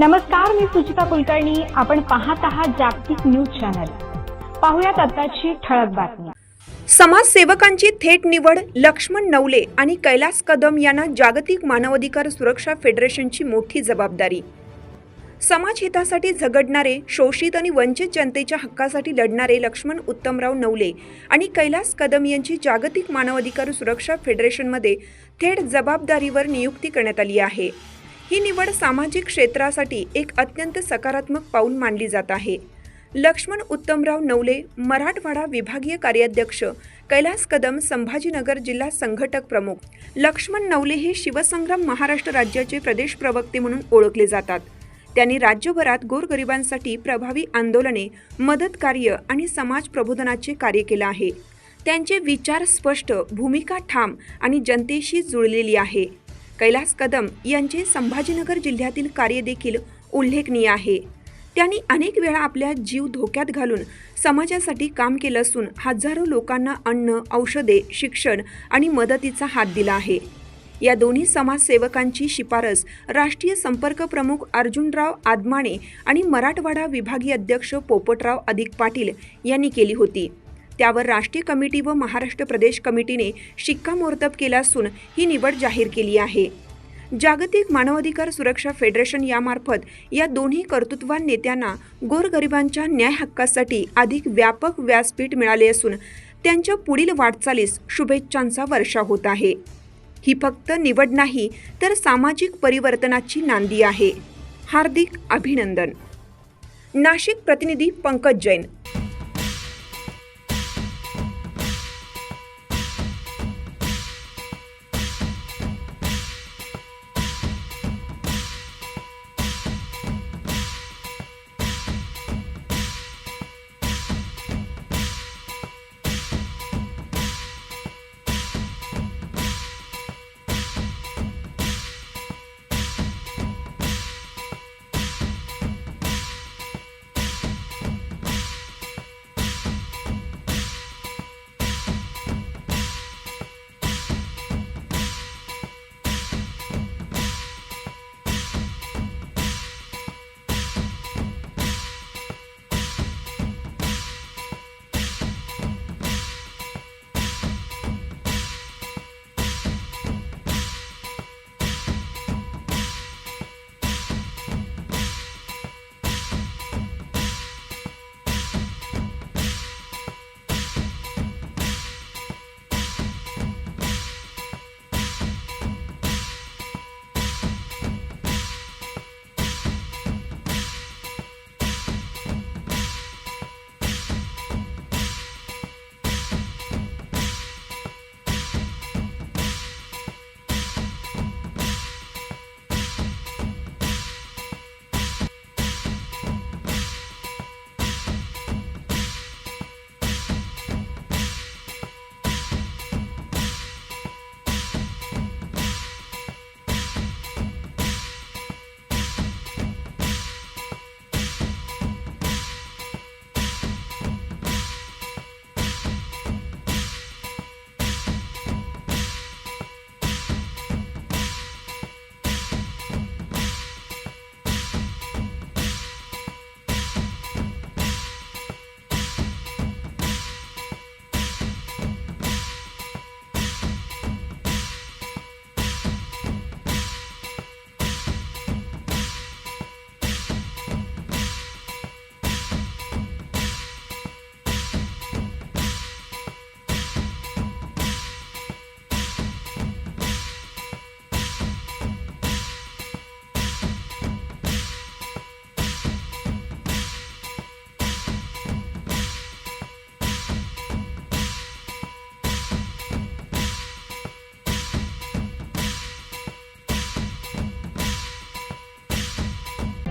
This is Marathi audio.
नमस्कार मी सुचिता कुलकर्णी. आपण पाहत आहात जागतिक न्यूज चॅनल. पाहुयात आताची ठळक बातमी. समाजसेवकांची थेट निवड लक्ष्मण नवले आणि कैलास कदम यांना जागतिक मानवाधिकार सुरक्षा फेडरेशनची मोठी जबाबदारी. समाजहितासाठी झगडणारे शोषित आणि वंचित जनतेच्या हक्कासाठी लढणारे लक्ष्मण उत्तमराव नवले आणि कैलास कदम यांची जागतिक मानवाधिकार सुरक्षा फेडरेशनमध्ये थेट जबाबदारीवर नियुक्ती करण्यात आली आहे. ही निवड सामाजिक क्षेत्रासाठी एक अत्यंत सकारात्मक पाऊल मानली जात आहे. लक्ष्मण उत्तमराव नवले मराठवाडा विभागीय कार्याध्यक्ष कैलास कदम संभाजीनगर जिल्हा संघटक प्रमुख. लक्ष्मण नवले हे शिवसंग्राम महाराष्ट्र राज्याचे प्रदेश प्रवक्ते म्हणून ओळखले जातात. त्यांनी राज्यभरात गोरगरिबांसाठी प्रभावी आंदोलने मदत कार्य आणि समाज प्रबोधनाचे कार्य केले आहे. त्यांचे विचार स्पष्ट भूमिका ठाम आणि जनतेशी जुळलेली आहे. कैलास कदम यांचे संभाजीनगर जिल्ह्यातील कार्य देखील उल्लेखनीय आहे. त्यांनी अनेक वेळा आपल्या जीव धोक्यात घालून समाजासाठी काम केलं असून हजारो लोकांना अन्न औषधे शिक्षण आणि मदतीचा हात दिला आहे. या दोन्ही समाजसेवकांची शिफारस राष्ट्रीय संपर्क प्रमुख अर्जुनराव आदमाणे आणि मराठवाडा विभागीय अध्यक्ष पोपटराव अधिक पाटील यांनी केली होती. त्यावर राष्ट्रीय कमिटी व महाराष्ट्र प्रदेश कमिटीने शिक्कामोर्तब केला असून ही निवड जाहीर केली आहे. जागतिक मानवाधिकार सुरक्षा फेडरेशन यामार्फत या दोन्ही कर्तृत्वान नेत्यांना गोरगरिबांच्या न्याय हक्कासाठी अधिक व्यापक व्यासपीठ मिळाले असून त्यांच्या पुढील वाटचालीस शुभेच्छांचा वर्षा होत आहे. ही फक्त निवड नाही तर सामाजिक परिवर्तनाची नांदी आहे. हार्दिक अभिनंदन. नाशिक प्रतिनिधी पंकज जैन